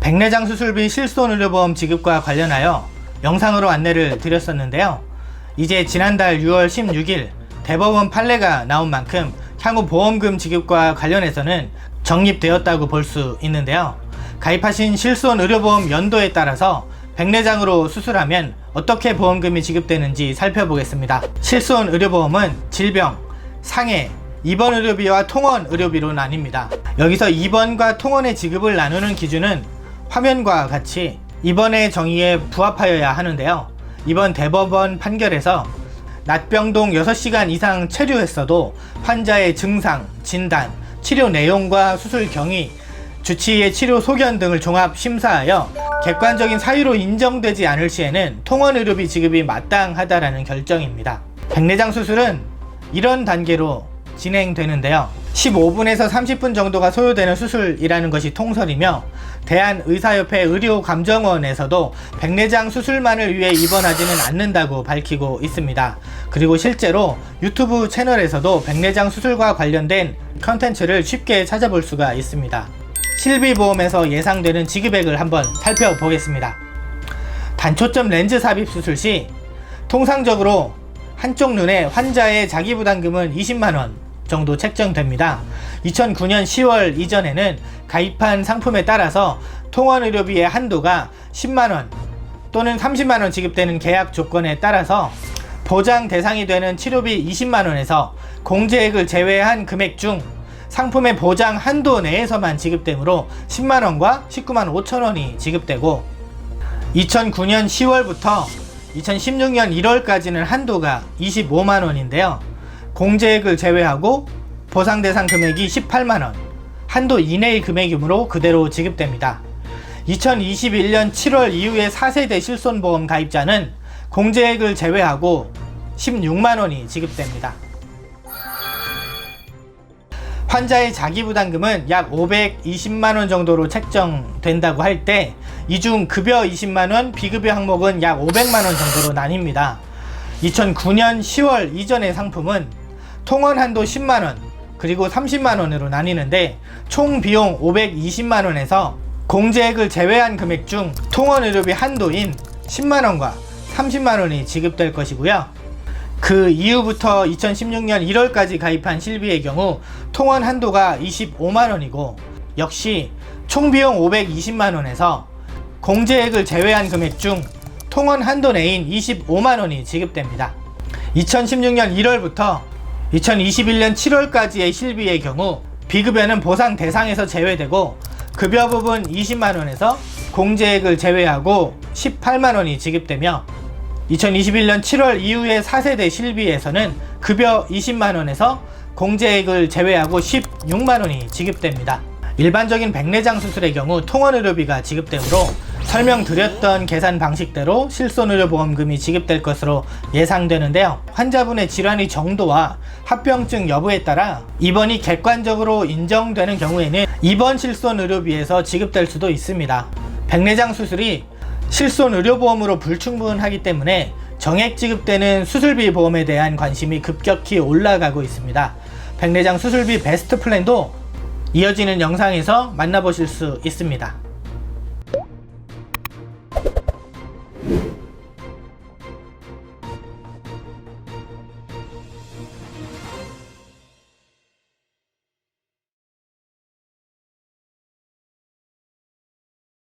백내장 수술비 실손의료보험 지급과 관련하여 영상으로 안내를 드렸었는데요. 이제 지난달 6월 16일 대법원 판례가 나온 만큼 향후 보험금 지급과 관련해서는 정립되었다고 볼 수 있는데요. 가입하신 실손의료보험 연도에 따라서 백내장으로 수술하면 어떻게 보험금이 지급되는지 살펴보겠습니다. 실손의료보험은 질병, 상해, 입원 의료비와 통원 의료비로 나뉩니다. 여기서 입원과 통원의 지급을 나누는 기준은 화면과 같이 입원의 정의에 부합하여야 하는데요. 이번 대법원 판결에서 낮병동 6시간 이상 체류했어도 환자의 증상, 진단, 치료 내용과 수술 경위, 주치의의 치료 소견 등을 종합 심사하여 객관적인 사유로 인정되지 않을 시에는 통원 의료비 지급이 마땅하다라는 결정입니다. 백내장 수술은 이런 단계로 진행되는데요. 15분에서 30분 정도가 소요되는 수술이라는 것이 통설이며 대한의사협회 의료감정원에서도 백내장 수술만을 위해 입원하지는 않는다고 밝히고 있습니다. 그리고 실제로 유튜브 채널에서도 백내장 수술과 관련된 컨텐츠를 쉽게 찾아볼 수가 있습니다. 실비보험에서 예상되는 지급액을 한번 살펴보겠습니다. 단초점 렌즈 삽입 수술 시 통상적으로 한쪽 눈에 환자의 자기 부담금은 20만원 정도 책정됩니다. 2009년 10월 이전에는 가입한 상품에 따라서 통원 의료비의 한도가 10만원 또는 30만원 지급되는 계약 조건에 따라서 보장 대상이 되는 치료비 20만원에서 공제액을 제외한 금액 중 상품의 보장 한도 내에서만 지급되므로 10만원과 19만 5천원이 지급되고 2009년 10월부터 2016년 1월까지는 한도가 25만원인데요. 공제액을 제외하고 보상 대상 금액이 18만원, 한도 이내의 금액이므로 그대로 지급됩니다. 2021년 7월 이후에 4세대 실손보험 가입자는 공제액을 제외하고 16만원이 지급됩니다. 환자의 자기부담금은 약 520만원 정도로 책정된다고 할 때 이 중 급여 20만원, 비급여 항목은 약 500만원 정도로 나뉩니다. 2009년 10월 이전의 상품은 통원 한도 10만원, 그리고 30만원으로 나뉘는데 총 비용 520만원에서 공제액을 제외한 금액 중 통원 의료비 한도인 10만원과 30만원이 지급될 것이고요. 그 이후부터 2016년 1월까지 가입한 실비의 경우 통원 한도가 25만원이고 역시 총 비용 520만원에서 공제액을 제외한 금액 중 통원 한도 내인 25만원이 지급됩니다. 2016년 1월부터 2021년 7월까지의 실비의 경우 비급여는 보상 대상에서 제외되고 급여 부분 20만원에서 공제액을 제외하고 18만원이 지급되며 2021년 7월 이후의 4세대 실비에서는 급여 20만원에서 공제액을 제외하고 16만원이 지급됩니다. 일반적인 백내장 수술의 경우 통원의료비가 지급되므로 설명드렸던 계산 방식대로 실손의료보험금이 지급될 것으로 예상되는데요. 환자분의 질환의 정도와 합병증 여부에 따라 입원이 객관적으로 인정되는 경우에는 입원 실손의료비에서 지급될 수도 있습니다. 백내장 수술이 실손의료보험으로 불충분하기 때문에 정액 지급되는 수술비 보험에 대한 관심이 급격히 올라가고 있습니다. 백내장 수술비 베스트 플랜도 이어지는 영상에서 만나보실 수 있습니다.